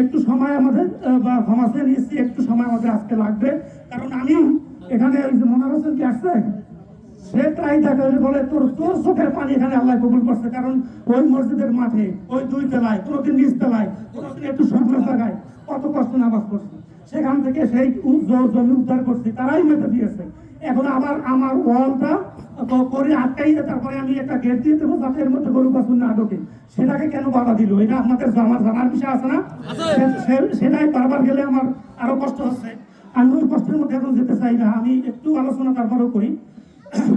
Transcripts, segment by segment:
একটু সময় আমাদের বা একটু সময় আমাদের আসতে লাগবে। কারণ আমি এখানে কি আসছে সে বলে, তোর তোর চোখের পানি এখানে আল্লাহ কবুল করছে, কারণ ওই মসজিদের মাঠে, ওই দুই তলায় নিচ তলায় একটু জায়গায় কত কষ্ট নামাজ পড়ছে। সেখান থেকে সেই জমি উদ্ধার করছি, তারাই মেপে দিয়েছে। এখন আমার আমার ওয়ালটা করে আটকাই তারপরে আমি একটা গেট দিয়ে দেবো যাতে এর মধ্যে গরু বাছুর না ঢোকে সেটাকে কেন বাধা দিল এটা আপনাদের আমার জানার বিষয় আছে না সে- সে- সেটাই বারবার গেলে আমার আরো কষ্ট হচ্ছে আমি ওই কষ্টের মধ্যে এখন যেতে চাই না আমি একটু আলোচনা তারপরেও করি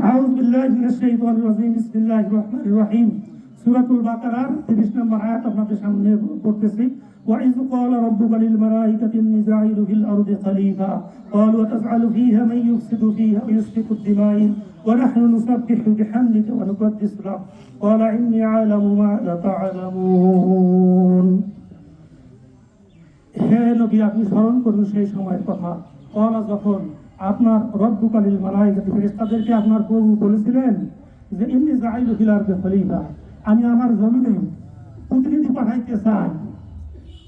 আউযু বিল্লাহি মিনাশ শাইতানির রাজিম বিসমিল্লাহির রহমানির রহিম সূরাতুল বাকারার 30 নম্বর আয়াত আপনাদের সামনে পড়তেছি وإذ قال ربك للملائكة إني جاعل في الأرض خليفة قالوا وتجعل فيها من يفسد فيها ويسفك الدماء ونحن نسبح بحمدك ونقدس لك قال إني أعلم ما لا تعلمون হে নবী আপনি স্মরণ করুন সেই সময়ের কথা কলা যখন আপনার রব্বুকালীল মালাইকাতি ফেরেশতাদেরকে আপনার প্রভু বলেছিলেন যে এমনি জাইলু ফিলার খলিফা আমি আমার জমিনে প্রতিনিধি পাঠাইতে চাই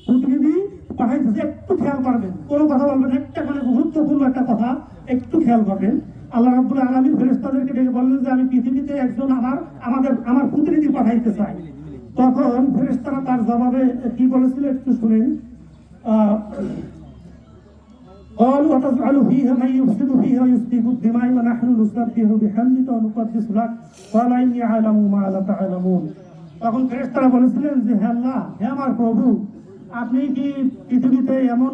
প্রতিনিধি পাঠাইতেছে একটু খেয়াল করবেন কোনো কথা বলবেন একটা মানে গুরুত্বপূর্ণ একটা কথা একটু খেয়াল করবেন আল্লাহ রাব্বুল আলামিন ফেরেশতাদেরকে ডেকে বললেন যে আমি পৃথিবীতে একজন আমার আমাদের আমার প্রতিনিধি পাঠাইতে চাই তখন ফেরেশতারা তার জবাবে কি বলেছিল একটু শুনেন আহ, قالوا وتجعل فيها من يفسد فيها ويسفك الدماء ونحن نسبح بحمدك ونقدس لك قال إني أعلم ما لا تعلمون তখন ফেরেশতারা বলেছিলেন যে হে আল্লাহ হে আমার প্রভু আপনি কি পৃথিবীতে এমন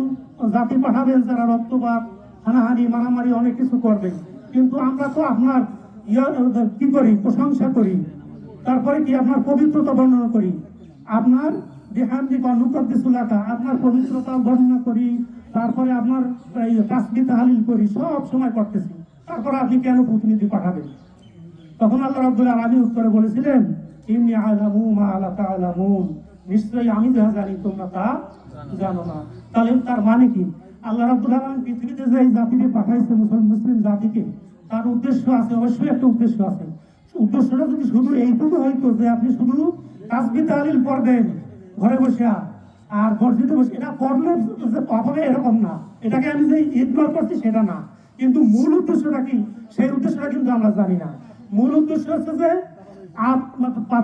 জাতি পাঠাবেন যারা রক্তপাত হানাহানি মারামারি অনেক কিছু করবে কিন্তু আমরা তো আপনার ইয়া, কি করি, প্রশংসা করি। তারপরে কি আপনার পবিত্রতা বর্ণনা করি? আপনার দেহান্দিক অনুপ্রতিশুলতা আপনার পবিত্রতা বর্ণনা করি, তারপরে আপনার তাসবি তাহালিল করি, সব সময় করতেছি। তারপরে আপনি কেন প্রতিনিধি পাঠাবেন? তখন আল্লাহ রাব্বুল আলামিন উত্তরে বলেছিলেন, ইন্নী আলামু মা লা তা'লামুন নিশ্চয়ই আমি যা জানি, তোমরা তা জানো না। তাহলে তার মানে কি? আল্লাহ রাব্বুল আলামিন পৃথিবীতে যে জাতিকে পাঠাইছে মুসলিম মুসলিম জাতিকে, তার উদ্দেশ্য আছে, অবশ্যই একটা উদ্দেশ্য আছে। উদ্দেশ্যটা যদি শুধু এইটুকু হইতো যে আপনি শুধু তাসবি তাহলিল পড়বেন ঘরে বসে আর মসজিদে বসে, এটা পড়লে পাবে এরকম না। এটাকে আমি যে ইগনোর করছি সেটা না। কিন্তু মূল উদ্দেশ্যটা কি? সেই উদ্দেশ্যটা কিন্তু আমরা জানি না। মূল উদ্দেশ্য হচ্ছে যে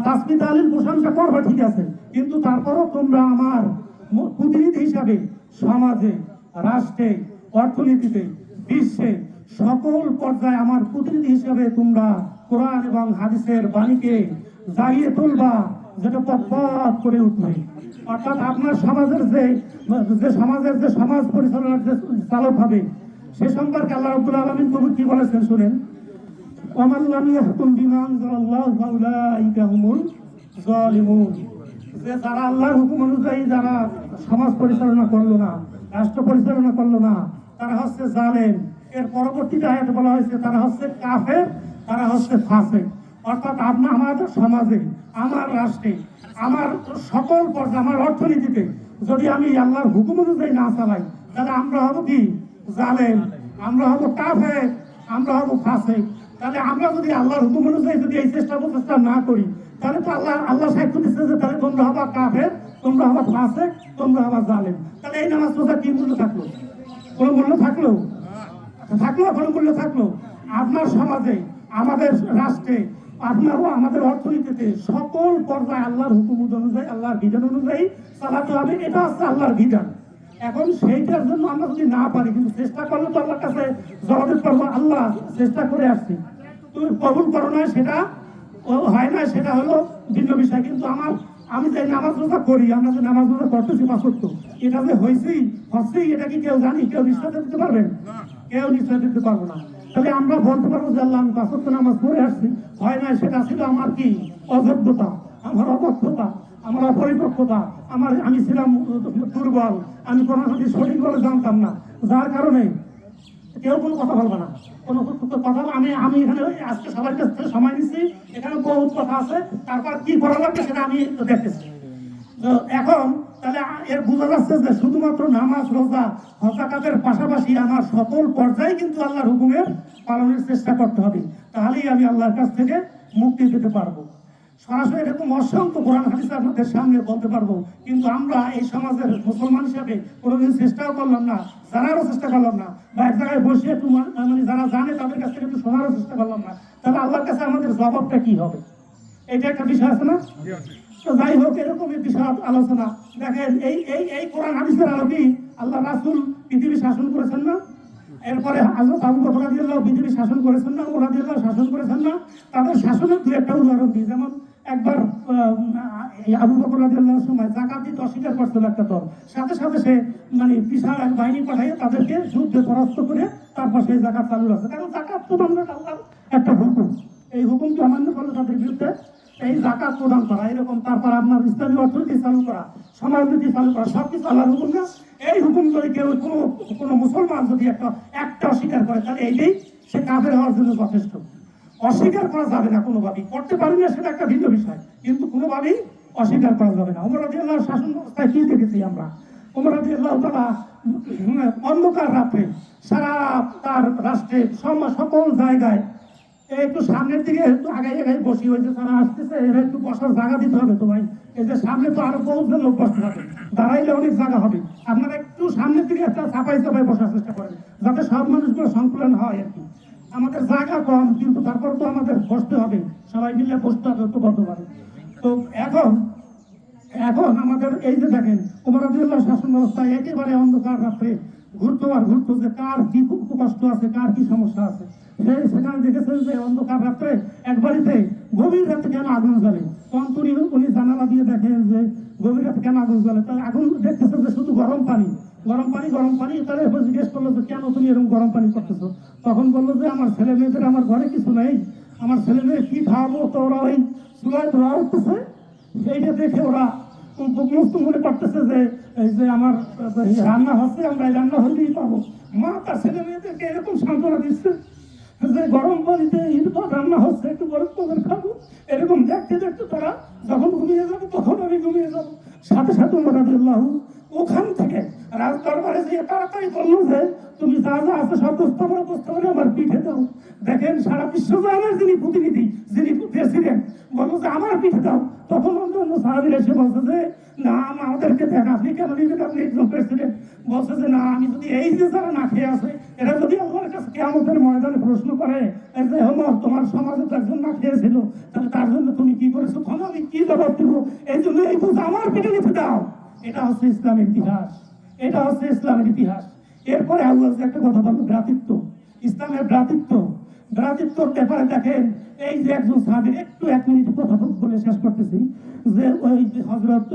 তাসমি তালিল প্রশংসা করবে ঠিক আছে, কিন্তু তারপরও তোমরা আমার প্রতিনিধি হিসাবে সমাজে, রাষ্ট্রে, অর্থনীতিতে, বিশ্বে সকল পর্যায়ে আমার প্রতিনিধি হিসাবে তোমরা কোরআন এবং হাদিসের বাণীকে জাগিয়ে তুলবা, যেটা পথ করে উঠবে। অর্থাৎ আপনার সমাজের যে যে সমাজের যে সমাজ পরিচালনার যে চালক হবে, সে সম্পর্কে আল্লাহ রব্বুল আলমিন কবি কি বলেছেন শুনেন? ومن لم يحكم بما انزل الله فاولئك هم الظالمون যে যারা আল্লাহর হুকুম অনুযায়ী যারা সমাজ পরিচালনা করলো না রাষ্ট্র পরিচালনা করলো না তারা হচ্ছে জালেম এর পরবর্তীতে আয়াতে বলা হয়েছে তারা হচ্ছে কাফের তারা হচ্ছে ফাসে অর্থাৎ আপনার আমাদের সমাজে আমার রাষ্ট্রে আমার সকল পর্যায়ে আমার অর্থনীতিতে যদি আমি আল্লাহর হুকুম অনুযায়ী না চালাই তাহলে আমরা হব কি জালেম আমরা হব কাফের আমরা হব ফাসে তাহলে আমরা যদি আল্লাহর হুকুম অনুযায়ী যদি এই চেষ্টা প্রচেষ্টা না করি, তাহলে তো আল্লাহ আল্লাহ সাহেব দিচ্ছে যে তাহলে তোমরা হবা কাফের, তোমরা হবা ফাসে তোমরা হবা জালেম। তাহলে এই নামাজ রোজা কি মূল্য থাকল? কোনো মূল্য থাকল? থাকল, কোনো মূল্য থাকল? আপনার সমাজে, আমাদের রাষ্ট্রে আপনারও আমাদের অর্থনীতিতে সকল পর্যায়ে আল্লাহর হুকুম অনুযায়ী, আল্লাহর বিধান অনুযায়ী চালাতে হবে, এটা হচ্ছে আল্লাহর বিধান। এখন সেইটার জন্য আমরা যদি না পারি কিন্তু চেষ্টা করলে তো আল্লাহর কাছে জবাব দিতে পারব আল্লাহ চেষ্টা করে আসছি। তুমি কবুল করো না সেটা হয় না সেটা হলো ভিন্ন বিষয়। কিন্তু আমার আমি যে নামাজ রোজা করি আমরা যে নামাজ রোজা করতেছি ওয়াক্ত, এটা যে হয়েছি হচ্ছেই এটা কি কেউ জানি? কেউ নিশ্চয় দিতে পারবেন? কেউ নিশ্চয় দিতে পারব না। তাহলে আমরা বলতে পারব যে আল্লাহ আমি ওয়াক্ত নামাজ পড়ে আসছি। হয় না সেটা ছিল আমার কি? অযোগ্যতা আমার অদক্ষতা আমার অপরিপক্কতা আমার আমি ছিলাম দুর্বল, আমি কোনো কিছু সঠিকভাবে জানতাম না। যার কারণে কেউ কোনো কথা বলবে না। কোনো কথা আমি আমি এখানে আজকে থেকে সময় নিচ্ছি। এখানে বহুত কথা আছে। তারপর কি করা লাগবে সেটা আমি দেখতেছি। তো এখন তাহলে এর বোঝা যাচ্ছে যে শুধুমাত্র নামাজ, রোজা হকাকাতের পাশাপাশি আমার সকল পর্যায়ে কিন্তু আল্লাহর হুকুমের পালনের চেষ্টা করতে হবে। তাহলেই আমি আল্লাহর কাছ থেকে মুক্তি পেতে পারব। সরাসরি এরকম অসংখ্য কোরআন হাদিস আপনাদের সামনে বলতে পারব। কিন্তু আমরা এই সমাজের মুসলমান হিসাবে কোনোদিন চেষ্টাও করলাম না, জানারও চেষ্টা করলাম না। বা এক জায়গায় বসে একটু মানে যারা জানে তাদের কাছ থেকে একটু শোনারও চেষ্টা করলাম না। তাহলে আল্লাহর কাছে আমাদের জবাবটা কি হবে? এটা একটা বিষয় আছে না? তো যাই হোক, এরকমই বিষয় আলোচনা। দেখেন, এই এই এই কোরআন হাদিসের আলোকেই আল্লাহ রাসূল পৃথিবী শাসন করেছেন না? এরপরে হযরত আবু বকর রাদিয়াল্লাহু পৃথিবী শাসন করেছেন না? ওমর রাদিয়াল্লাহু শাসন করেছেন না? তাদের শাসনের দুই একটা উদাহরণ দিই। যেমন একবার আবু বকর রাদিয়াল্লাহুর সময় জাকাত দিতে, অস্বীকার করছিল একটা দল সাথে সাথে সে মানে বিশাল এক বাহিনী পাঠিয়ে তাদেরকে যুদ্ধে পরাস্ত করে তারপর সেই জাকাত চালু আছে কারণ জাকাত তো আমরা একটা হুকুম। এই হুকুমকে অমান্য করলে তাদের বিরুদ্ধে এই জাকাত প্রদান করা, এরকম তারপর আপনার ইসলামী অর্থনীতি চালু করা সমাজনীতি চালু করা সব কিছু আল্লাহর হুকুম না। এই হুকুম যদি কেউ কোনো কোনো মুসলমান যদি একটা একটা অস্বীকার করে, তাহলে এইটাই সে কাফের হওয়ার জন্য যথেষ্ট। অস্বীকার করা যাবে না কোনোভাবেই। করতে পারি না সেটা একটা ভিন্ন বিষয়, কিন্তু কোনোভাবেই অস্বীকার করা যাবে না। ওমর রাদিয়াল্লাহ শাসন ব্যবস্থায় কি দেখেছি আমরা? ওমর রাদিয়াল্লাহ তারা অন্ধকার রাতে সারা তার রাষ্ট্রে সকল জায়গায় একটু সামনের দিকে একটু আগাই আগাই বসি হয়েছে তারা আসতেছে, এরা একটু বসার জায়গা দিতে হবে তো ভাই এই যে সামনে তো আরও বহুজন লোক বসতে হবে দাঁড়াইলে অনেক জায়গা হবে। আপনারা একটু সামনের দিকে একটা চাপাই চাপাই বসার চেষ্টা করেন, যাতে সব মানুষগুলো সংকুলন হয় আর কি। আমাদের জায়গা কম, কিন্তু তারপর তো আমাদের বসতে হবে। সবাই মিলে বসতে হবে ঐক্যবদ্ধভাবে তো এখন এখন আমাদের এই যে দেখেন কুমার আব্দুল্লাহ শাসন ব্যবস্থা একেবারে অন্ধকার রাত্রে ঘুরতো আর ঘুরতো যে কার কি কষ্ট আছে, কার কি সমস্যা আছে। সে সেখানে দেখেছেন যে অন্ধকার রাত্রে এক বাড়িতে গভীর রাতে কেন আগুন জ্বলে? তখন উনি উনি জানালা দিয়ে দেখেন যে গভীর রাতে কেন আগুন জ্বলে? তাহলে আগুন দেখতেছে যে শুধু গরম পানি। গরম পানি গরম পানি, তাহলে এরপর জিজ্ঞেস করল যে, কেন তুমি এরকম গরম পানি করতেছো? তখন বলল যে, আমার ছেলে মেয়েদের আমার ঘরে কিছু নেই। আমার ছেলে মেয়ে কি খাওয়াবো তো ওরা ওই চুলায় ধোয়া উঠতেছে। এইটা দেখে ওরা মুক্ত মনে করতেছে যে, এই যে আমার রান্না হচ্ছে, আমরা এই রান্না হলেই পাবো। মা তার ছেলে মেয়েদেরকে এরকম সান্ত্বনা দিচ্ছে যে, গরম পানিতে ইনপর রান্না হচ্ছে, একটু গরম করে খাব। এরকম দেখতে দেখতে তারা যখন ঘুমিয়ে যাবে, তখন আমি ঘুমিয়ে যাব। সাথে সাথে মোরাদুল্লাহ ওখান থেকে রাজ দরবারে যে তাড়াতাড়ি বলল যে, তুমি যা যা আছে সব প্রস্তাবনা প্রস্তাবনা আমার পিঠে দাও। দেখেন, সারা বিশ্ব বিশ্বজয়ের যিনি প্রতিনিধি, যিনি প্রেসিডেন্ট, বলল যে, আমার পিঠে দাও। তখন অন্য সাহাবিরা এসে বলছে যে, না আমাদেরকে দেখ, আপনি কেন নিবেন? আপনি একজন প্রেসিডেন্ট। বলছে যে, না, আমি যদি এই যে যারা না খেয়ে আছে, এরা যদি আমার কাছে কেমতের ময়দানে প্রশ্ন করে যে হোমর তোমার সমাজে তো একজন না খেয়েছিল, তাহলে তার জন্য তুমি কি করেছ? তখন আমি কি জবাব দেবো? এই জন্য এই বুঝে আমার পিঠে নিতে দাও। এটা হচ্ছে ইসলামের ইতিহাস। এটা হচ্ছে ইসলামের ইতিহাস। এরপরে হাসির একটা কথা বলব, ভ্রাতৃত্ব। ইসলামের ভ্রাতৃত্ব। ভ্রাতৃত্বর ব্যাপারে দেখেন, এই যে একজন সাহাবীর, একটু এক মিনিট কথা বলে শেষ করতেছি, যে ওই হজরত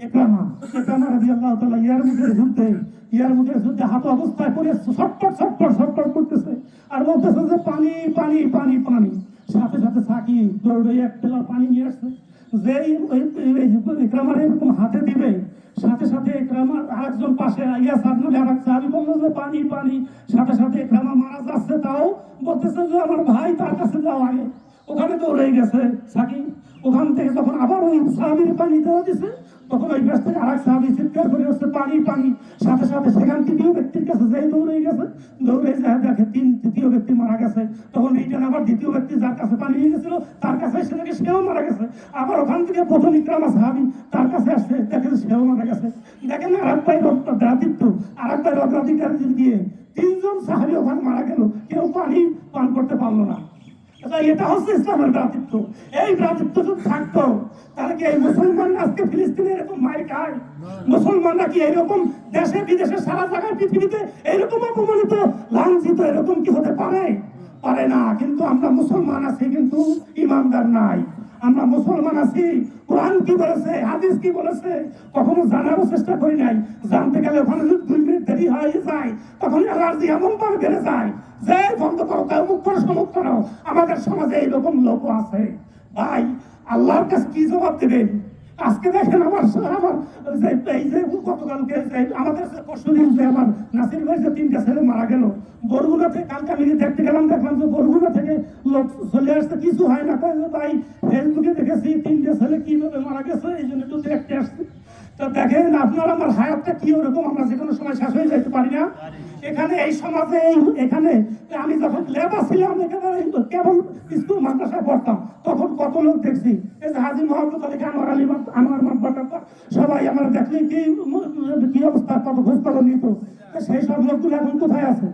একরামা একরামা রাজি আল্লাহ তালা ইয়ার মুখের যুদ্ধে, ইয়ার মুখের যুদ্ধে হাত অবস্থায় পড়ে ছটপট ছটপট ছটপট করতেছে। আর বলতেছে যে পানি পানি পানি পানি। সাথে সাথে সাকি দৌড়ে এক টেলা পানি নিয়ে আসছে। যেই ওই ইকরামার এরকম হাতে দিবে, সাথে সাথে ইকরামার আরেকজন পাশে ইয়া সাদনুল আরেক আমি বলল যে, পানি পানি। সাথে সাথে ইকরামা মারা যাচ্ছে তাও বলতেছে যে, আমার ভাই তার কাছে যাওয়া আগে। ওখানে তো রয়ে গেছে সাকি ওখান থেকে যখন আবার ওই সাহাবির পানি দেওয়া দিছে, তখন ওই গাছ থেকে আরেক সাহাবি চিৎকার করে হচ্ছে পানি পানি। সাথে সাথে সেখান তৃতীয় ব্যক্তির কাছে যেই দৌড়ে গেছে, দৌড়ে যায় দেখে তিন তৃতীয় ব্যক্তি মারা গেছে। তখন এইটা আবার দ্বিতীয় ব্যক্তি যার কাছে পানি নিয়ে গেছিল, তার কাছে এসে দেখে সেও মারা গেছে। আবার ওখান থেকে প্রথম ইকরামা সাহাবি তার কাছে আসছে দেখে সেও মারা গেছে। দেখেন আর এক ভাই ভ্রাতৃত্ব আর এক ভাই অগ্রাধিকার দিয়ে তিনজন সাহাবি ওখানে মারা গেল। কেউ পানি পান করতে পারল না। এটা হচ্ছে ইসলামের ভ্রাতৃত্ব। এই ভ্রাতৃত্ব যদি থাকতো তাহলে কি এই মুসলমান আজকে ফিলিস্তিনে এরকম মার খায়? মুসলমানরা কি এরকম দেশে বিদেশে সারা জায়গায় পৃথিবীতে এরকম অপমানিত লাঞ্ছিত এরকম কি হতে পারে? পারে না কিন্তু আমরা মুসলমান আছি কিন্তু ইমানদার নাই। আমরা মুসলমান আছি কোরআন কি বলেছে হাদিস কি বলেছে কখনো জানারও চেষ্টা করি নাই। জানতে গেলে ওখানে দুই মিনিট দেরি হয়ে যায় তখন অ্যালার্জি এমন ভাবে বেড়ে যায়। যে বন্ধ করো তাই মুখ করো সমুখ করো আমাদের সমাজে এইরকম লোকও আছে। ভাই, আল্লাহর কাছে কি জবাব দেবেন? আজকে দেখেন আমার আমার এই যে গতকালকে আমাদের পরশুদিন যে আমার নাসির ভাই যে তিনটা ছেলে মারা গেল, বরগুনা থেকে কালকে আমি দেখতে গেলাম, দেখলাম যে বরগুনা থেকে লোক চলে আসছে, কিছু হয় না। যে, ভাই, ফেসবুকে দেখেছি, তিনটে ছেলে কীভাবে মারা গেছে, এই জন্য একটু দেখতে আসছে। তো দেখেন, আপনার আমার হায়াতটা কি ওরকম, আমরা যে কোনো সময় শেষ হয়ে যাইতে পারি না। এখানে এই সমাজে এখানে আমি যখন লেবার ছিলাম এখানে কেবল স্কুল মাদ্রাসায় পড়তাম, তখন কত লোক দেখছি, এই যে হাজি মোহাম্মদ আলী খান আলী আমার মাতবাটা সবাই আমার দেখলে কি কি অবস্থা, কত খোঁজ খবর নিত সেই সব লোকগুলো এখন কোথায় আছে?